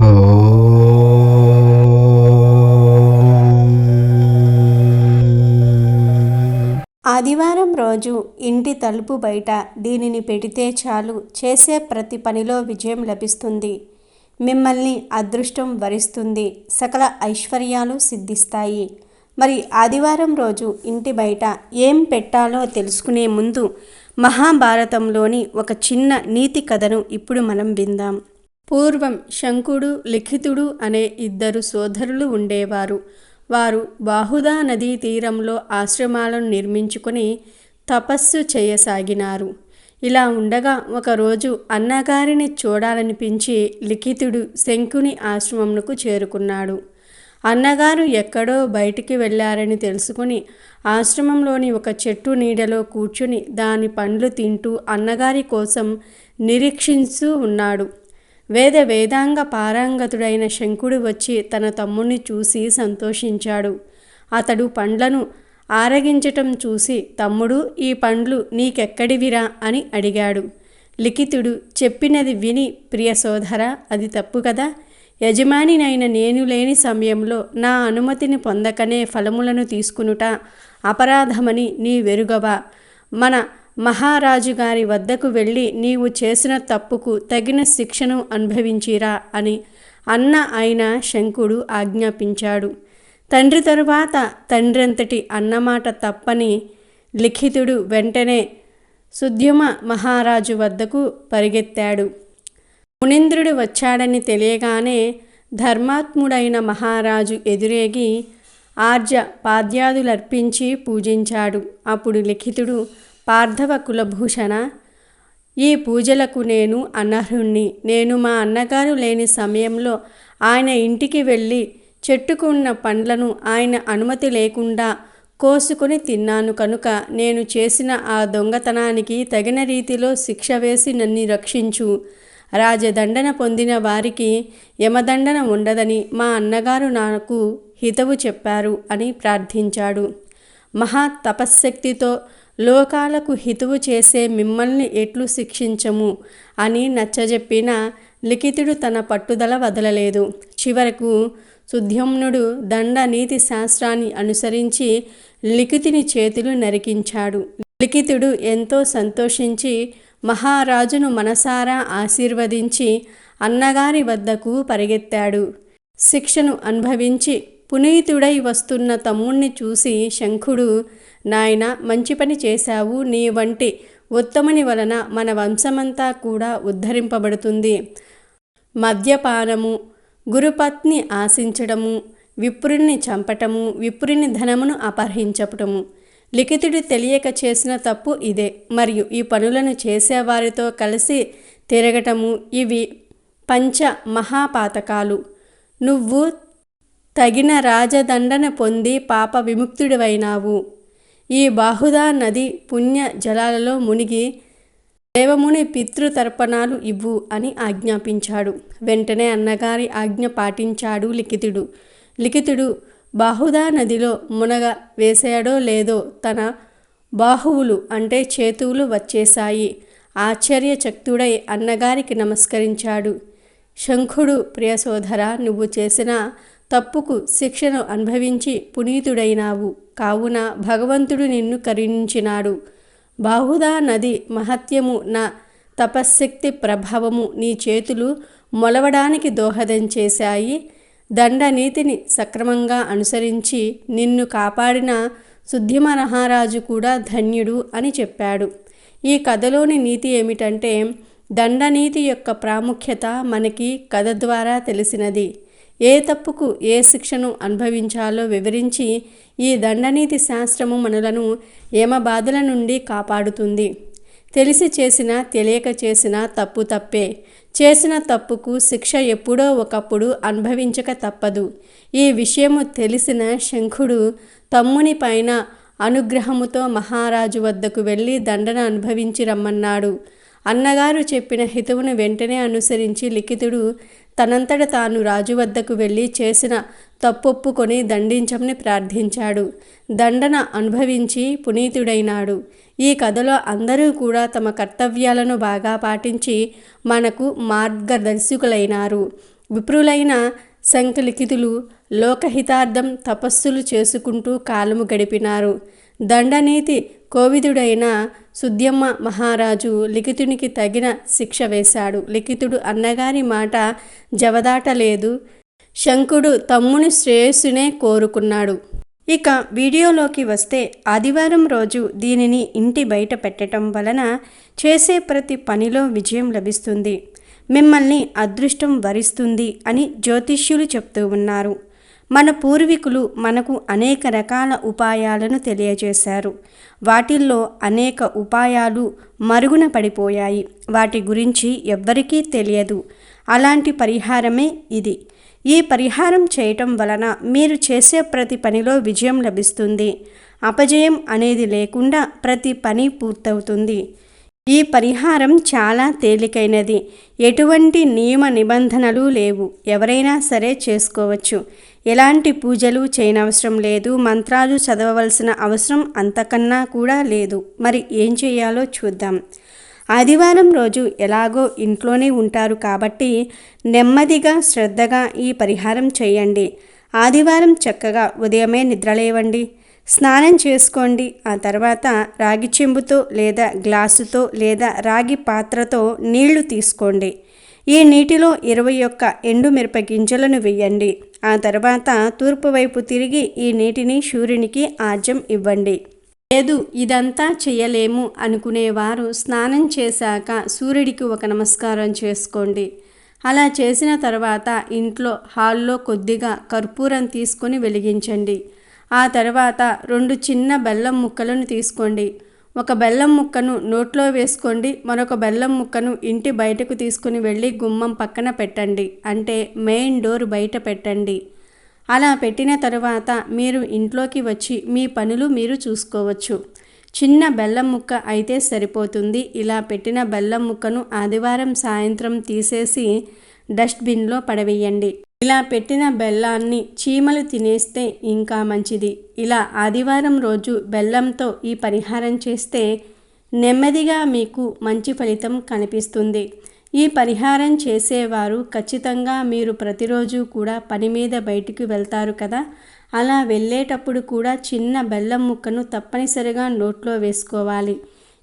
ఆదివారం రోజు ఇంటి తలుపు బయట దీనిని పెడితే చాలు చేసే ప్రతి పనిలో విజయం లభిస్తుంది. మిమ్మల్ని అదృష్టం వరిస్తుంది. సకల ఐశ్వర్యాలు సిద్ధిస్తాయి. మరి ఆదివారం రోజు ఇంటి బయట ఏం పెట్టాలో తెలుసుకునే ముందు మహాభారతంలోని ఒక చిన్న నీతి కథను ఇప్పుడు మనం విందాం. పూర్వం శంకుడు లిఖితుడు అనే ఇద్దరు సోదరులు ఉండేవారు. వారు బాహుదా నదీ తీరంలో ఆశ్రమాలను నిర్మించుకొని తపస్సు చేయసాగినారు. ఇలా ఉండగా ఒకరోజు అన్నగారిని చూడాలనిపించి లిఖితుడు శంకుని ఆశ్రమంకు చేరుకున్నాడు. అన్నగారు ఎక్కడో బయటికి వెళ్ళారని తెలుసుకుని ఆశ్రమంలోని ఒక చెట్టు నీడలో కూర్చుని దాని పండ్లు తింటూ అన్నగారి కోసం నిరీక్షిస్తూ ఉన్నాడు. వేద వేదాంగ పారంగతుడైన శంకుడు వచ్చి తన తమ్ముణ్ణి చూసి సంతోషించాడు. అతడు పండ్లను ఆరగించటం చూసి తమ్ముడు ఈ పండ్లు నీకెక్కడివిరా? అని అడిగాడు. లిఖితుడు చెప్పినది విని ప్రియ సోదర అది తప్పు కదా? యజమానినైన నేను లేని సమయంలో నా అనుమతిని పొందకనే ఫలములను తీసుకునుట అపరాధమని నీ వెరుగవా? మన మహారాజు గారి వద్దకు వెళ్ళి నీవు చేసిన తప్పుకు తగిన శిక్షను అనుభవించిరా అని అన్న అయిన శంకుడు ఆజ్ఞాపించాడు. తండ్రి తరువాత తండ్రంతటి అన్నమాట తప్పని లిఖితుడు వెంటనే సుద్యుమ మహారాజు వద్దకు పరిగెత్తాడు. మునీంద్రుడు వచ్చాడని తెలియగానే ధర్మాత్ముడైన మహారాజు ఎదురేగి ఆర్జ పాద్యాదులర్పించి పూజించాడు. అప్పుడు లిఖితుడు పార్థవ కులభూషణ. ఈ పూజలకు నేను అనర్హుణ్ణి. నేను మా అన్నగారు లేని సమయంలో ఆయన ఇంటికి వెళ్ళి చెట్టుకున్న పండ్లను ఆయన అనుమతి లేకుండా కోసుకొని తిన్నాను కనుక నేను చేసిన ఆ దొంగతనానికి తగిన రీతిలో శిక్ష వేసి నన్ను రక్షించు. రాజదండన పొందిన వారికి యమదండన ఉండదని మా అన్నగారు నాకు హితవు చెప్పారు అని ప్రార్థించాడు. మహా తపశ్శక్తితో లోకాలకు హితువు చేసే మిమ్మల్ని ఎట్లు శిక్షించము? అని నచ్చజెప్పిన లిఖితుడు తన పట్టుదల వదలలేదు. చివరకు సుధ్యమ్నుడు దండ నీతి శాస్త్రాన్ని అనుసరించి లిఖితుని చేతులు నరికించాడు. లిఖితుడు ఎంతో సంతోషించి మహారాజును మనసారా ఆశీర్వదించి అన్నగారి వద్దకు పరిగెత్తాడు. శిక్షను అనుభవించి పునీతుడై వస్తున్న తమ్ముణ్ణి చూసి శంఖుడు నాయన మంచి పని చేశావు. నీ వంటి ఉత్తముని వలన మన వంశమంతా కూడా ఉద్ధరింపబడుతుంది. మద్యపానము గురుపత్ని ఆశించడము విప్రుణ్ణి చంపటము విప్రుని ధనమును అపహరించటము. లిఖితుడు తెలియక చేసిన తప్పు ఇదే. మరియు ఈ పనులను చేసేవారితో కలిసి తిరగటము ఇవి పంచ మహాపాతకాలు. నువ్వు తగిన రాజదండన పొంది పాప విముక్తుడివైనావు. ఈ బాహుదా నది పుణ్య జలాలలో మునిగి దేవముని పితృతర్పణాలు ఇవ్వు అని ఆజ్ఞాపించాడు. వెంటనే అన్నగారి ఆజ్ఞ పాటించాడు లిఖితుడు. లిఖితుడు బాహుదా నదిలో మునగ వేసాడో లేదో తన బాహువులు అంటే చేతువులు వచ్చేశాయి. ఆశ్చర్యచక్తుడై అన్నగారికి నమస్కరించాడు. శంఖుడు ప్రియసోదర నువ్వు చేసిన తప్పుకు శిక్షను అనుభవించి పునీతుడైనావు. కావున భగవంతుడు నిన్ను కరుణించినాడు. బాహుదా నది మహత్యము నా తపశ్శక్తి ప్రభావము నీ చేతులు మొలవడానికి దోహదం చేశాయి. దండనీతిని సక్రమంగా అనుసరించి నిన్ను కాపాడిన సుద్ధిమ మహారాజు కూడా ధన్యుడు అని చెప్పాడు. ఈ కథలోని నీతి ఏమిటంటే దండనీతి యొక్క ప్రాముఖ్యత మనకి కథ ద్వారా తెలిసినది. ఏ తప్పుకు ఏ శిక్షను అనుభవించాలో వివరించి ఈ దండనీతి శాస్త్రము మనలను యమబాధల నుండి కాపాడుతుంది. తెలిసి చేసిన తెలియక చేసిన తప్పు తప్పే. చేసిన తప్పుకు శిక్ష ఎప్పుడో ఒకప్పుడు అనుభవించక తప్పదు. ఈ విషయము తెలిసిన శంఖుడు తమ్ముని పైన అనుగ్రహముతో మహారాజు వద్దకు వెళ్ళి దండన అనుభవించి రమ్మన్నాడు. అన్నగారు చెప్పిన హితువును వెంటనే అనుసరించి లిఖితుడు తనంతట తాను రాజు వద్దకు వెళ్ళి చేసిన తప్పొప్పుకొని దండించమని ప్రార్థించాడు. దండన అనుభవించి పునీతుడైనాడు. ఈ కథలో అందరూ కూడా తమ కర్తవ్యాలను బాగా పాటించి మనకు మార్గదర్శకులైనారు. విప్రులైన సంకలిఖితులు లోకహితార్థం తపస్సులు చేసుకుంటూ కాలము గడిపినారు. దండనీతి కోవిదుడైన సుద్యమ్మ మహారాజు లిఖితునికి తగిన శిక్ష వేశాడు. లిఖితుడు అన్నగారి మాట జవదాటలేదు. శంకుడు తమ్ముని శ్రేయస్సునే కోరుకున్నాడు. ఇక వీడియోలోకి వస్తే ఆదివారం రోజు దీనిని ఇంటి బయట పెట్టడం వలన చేసే ప్రతి పనిలో విజయం లభిస్తుంది. మిమ్మల్ని అదృష్టం వరిస్తుంది అని జ్యోతిష్యులు చెప్తూ ఉన్నారు. మన పూర్వీకులు మనకు అనేక రకాల ఉపాయాలను తెలియజేశారు. వాటిల్లో అనేక ఉపాయాలు మరుగున పడిపోయాయి. వాటి గురించి ఎవ్వరికీ తెలియదు. అలాంటి పరిహారమే ఇది. ఈ పరిహారం చేయటం వలన మీరు చేసే ప్రతి పనిలో విజయం లభిస్తుంది. అపజయం అనేది లేకుండా ప్రతి పని పూర్తవుతుంది. ఈ పరిహారం చాలా తేలికైనది. ఎటువంటి నియమ నిబంధనలు లేవు. ఎవరైనా సరే చేసుకోవచ్చు. ఎలాంటి పూజలు చేయనవసరం లేదు. మంత్రాలు చదవవలసిన అవసరం అంతకన్నా కూడా లేదు. మరి ఏం చేయాలో చూద్దాం. ఆదివారం రోజు ఎలాగో ఇంట్లోనే ఉంటారు కాబట్టి నెమ్మదిగా శ్రద్ధగా ఈ పరిహారం చేయండి. ఆదివారం చక్కగా ఉదయమే నిద్రలేవండి. స్నానం చేసుకోండి. ఆ తర్వాత రాగి చెంబుతో లేదా గ్లాసుతో లేదా రాగి పాత్రతో నీళ్ళు తీసుకోండి. ఈ నీటిలో ఇరవై ఒక్క ఎండుమిరప గింజలను వేయండి. ఆ తర్వాత తూర్పు వైపు తిరిగి ఈ నీటిని సూర్యునికి ఆజ్యం ఇవ్వండి. లేదు ఇదంతా చేయలేము అనుకునేవారు స్నానం చేశాక సూర్యుడికి ఒక నమస్కారం చేసుకోండి. అలా చేసిన తర్వాత ఇంట్లో హాల్లో కొద్దిగా కర్పూరం తీసుకొని వెలిగించండి. ఆ తర్వాత రెండు చిన్న బెల్లం ముక్కలను తీసుకోండి. ఒక బెల్లం ముక్కను నోట్లో వేసుకోండి. మరొక బెల్లం ముక్కను ఇంటి బయటకు తీసుకుని వెళ్ళి గుమ్మం పక్కన పెట్టండి. అంటే మెయిన్ డోర్ బయట పెట్టండి. అలా పెట్టిన తరువాత మీరు ఇంట్లోకి వచ్చి మీ పనులు మీరు చూసుకోవచ్చు. చిన్న బెల్లం ముక్క అయితే సరిపోతుంది. ఇలా పెట్టిన బెల్లం ముక్కను ఆదివారం సాయంత్రం తీసేసి డస్ట్బిన్లో పడవేయండి. ఇలా పెట్టిన బెల్లాన్ని చీమలు తినేస్తే ఇంకా మంచిది. ఇలా ఆదివారం రోజు బెల్లంతో ఈ పరిహారం చేస్తే నెమ్మదిగా మీకు మంచి ఫలితం కనిపిస్తుంది. ఈ పరిహారం చేసేవారు ఖచ్చితంగా మీరు ప్రతిరోజు కూడా పని మీద బయటికి వెళ్తారు కదా? అలా వెళ్ళేటప్పుడు కూడా చిన్న బెల్లం ముక్కను తప్పనిసరిగా నోట్లో వేసుకోవాలి.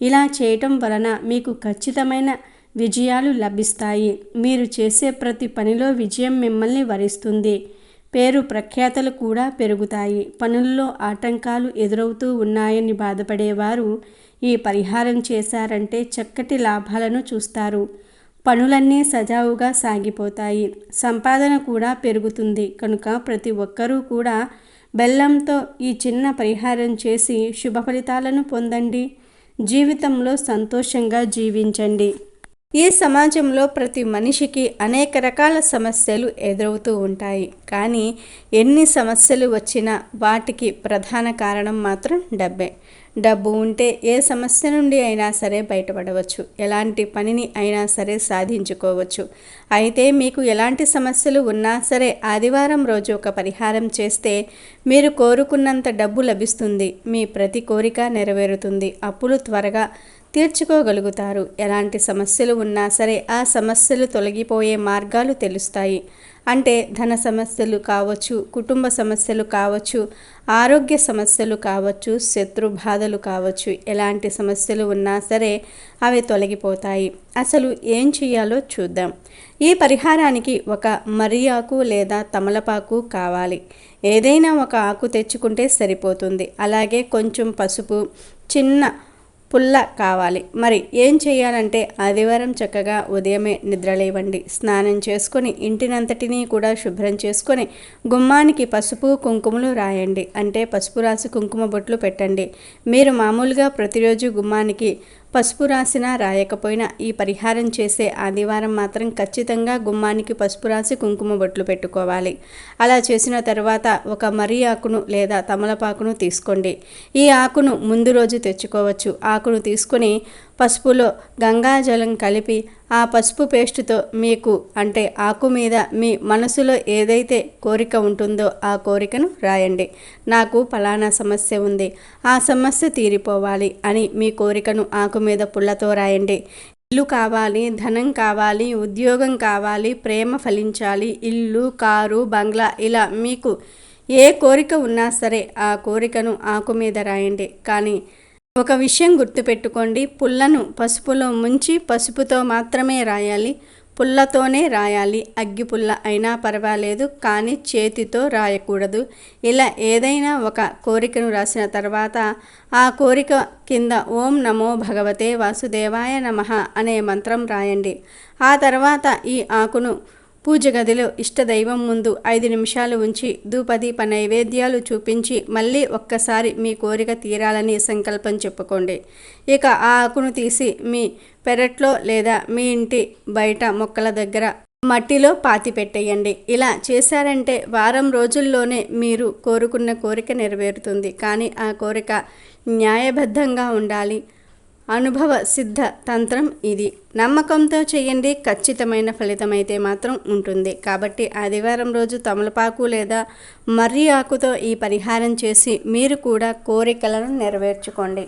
ఇలా చేయటం వలన మీకు ఖచ్చితమైన విజయాలు లభిస్తాయి. మీరు చేసే ప్రతి పనిలో విజయం మిమ్మల్ని వరిస్తుంది. పేరు ప్రఖ్యాతలు కూడా పెరుగుతాయి. పనుల్లో ఆటంకాలు ఎదురవుతూ ఉన్నాయని బాధపడేవారు ఈ పరిహారం చేశారంటే చక్కటి లాభాలను చూస్తారు. పనులన్నీ సజావుగా సాగిపోతాయి. సంపాదన కూడా పెరుగుతుంది. కనుక ప్రతి ఒక్కరూ కూడా బెల్లంతో ఈ చిన్న పరిహారం చేసి శుభ ఫలితాలను పొందండి. జీవితంలో సంతోషంగా జీవించండి. ఈ సమాజంలో ప్రతి మనిషికి అనేక రకాల సమస్యలు ఎదురవుతూ ఉంటాయి. కానీ ఎన్ని సమస్యలు వచ్చినా వాటికి ప్రధాన కారణం మాత్రం డబ్బే. డబ్బు ఉంటే ఏ సమస్య నుండి అయినా సరే బయటపడవచ్చు. ఎలాంటి పనిని అయినా సరే సాధించుకోవచ్చు. అయితే మీకు ఎలాంటి సమస్యలు ఉన్నా సరే ఆదివారం రోజు ఒక పరిహారం చేస్తే మీరు కోరుకున్నంత డబ్బు లభిస్తుంది. మీ ప్రతి కోరిక నెరవేరుతుంది. అప్పులు త్వరగా తీర్చుకోగలుగుతారు. ఎలాంటి సమస్యలు ఉన్నా సరే ఆ సమస్యలు తొలగిపోయే మార్గాలు తెలుస్తాయి. అంటే ధన సమస్యలు కావచ్చు కుటుంబ సమస్యలు కావచ్చు ఆరోగ్య సమస్యలు కావచ్చు శత్రు బాధలు కావచ్చు ఎలాంటి సమస్యలు ఉన్నా సరే అవి తొలగిపోతాయి. అసలు ఏం చేయాలో చూద్దాం. ఈ పరిహారానికి ఒక మరియాకు ఆకు లేదా తమలపాకు కావాలి. ఏదైనా ఒక ఆకు తెచ్చుకుంటే సరిపోతుంది. అలాగే కొంచెం పసుపు చిన్న పుల్ల కావాలి. మరి ఏం చేయాలంటే ఆదివారం చక్కగా ఉదయమే నిద్రలేవండి. స్నానం చేసుకొని ఇంటినంతటినీ కూడా శుభ్రం చేసుకొని గుమ్మానికి పసుపు కుంకుమలు రాయండి. అంటే పసుపు రాసి కుంకుమ బొట్లు పెట్టండి. మీరు మామూలుగా ప్రతిరోజు గుమ్మానికి పసుపు రాసినా రాయకపోయినా ఈ పరిహారం చేసే ఆదివారం మాత్రం ఖచ్చితంగా గుమ్మానికి పసుపు రాసి కుంకుమ బొట్లు పెట్టుకోవాలి. అలా చేసిన తర్వాత ఒక మర్రి ఆకును లేదా తమలపాకును తీసుకోండి. ఈ ఆకును ముందు రోజు తెచ్చుకోవచ్చు. ఆకును తీసుకొని పసుపులో గంగాజలం కలిపి ఆ పసుపు పేస్టుతో మీకు అంటే ఆకు మీద మీ మనసులో ఏదైతే కోరిక ఉంటుందో ఆ కోరికను రాయండి. నాకు ఫలానా సమస్య ఉంది. ఆ సమస్య తీరిపోవాలి అని మీ కోరికను ఆకు మీద పుల్లతో రాయండి. ఇల్లు కావాలి ధనం కావాలి ఉద్యోగం కావాలి ప్రేమ ఫలించాలి ఇల్లు కారు బంగ్లా ఇలా మీకు ఏ కోరిక ఉన్నా సరే ఆ కోరికను ఆకు మీద రాయండి. కానీ ఒక విషయం గుర్తుపెట్టుకోండి. పుల్లను పసుపులో ముంచి పసుపుతో మాత్రమే రాయాలి. పుల్లతోనే రాయాలి. అగ్గి పుల్ల అయినా పర్వాలేదు కానీ చేతితో రాయకూడదు. ఇలా ఏదైనా ఒక కోరికను రాసిన తర్వాత ఆ కోరిక కింద ఓం నమో భగవతే వాసుదేవాయ నమః అనే మంత్రం రాయండి. ఆ తర్వాత ఈ ఆకును పూజ గదిలో ఇష్టదైవం ముందు ఐదు నిమిషాలు ఉంచి ధూపదీప నైవేద్యాలు చూపించి మళ్ళీ ఒక్కసారి మీ కోరిక తీరాలని సంకల్పం చెప్పుకోండి. ఇక ఆ ఆకును తీసి మీ పెరట్లో లేదా మీ ఇంటి బయట మొక్కల దగ్గర మట్టిలో పాతి పెట్టేయండి. ఇలా చేశారంటే వారం రోజుల్లోనే మీరు కోరుకున్న కోరిక నెరవేరుతుంది. కానీ ఆ కోరిక న్యాయబద్ధంగా ఉండాలి. అనుభవ సిద్ధ తంత్రం ఇది. నమ్మకంతో చేయండి ఖచ్చితమైన ఫలితం అయితే మాత్రం ఉంటుంది. కాబట్టి ఆదివారం రోజు తమలపాకు లేదా మర్రి ఆకుతో ఈ పరిహారం చేసి మీరు కూడా కోరికలను నెరవేర్చుకోండి.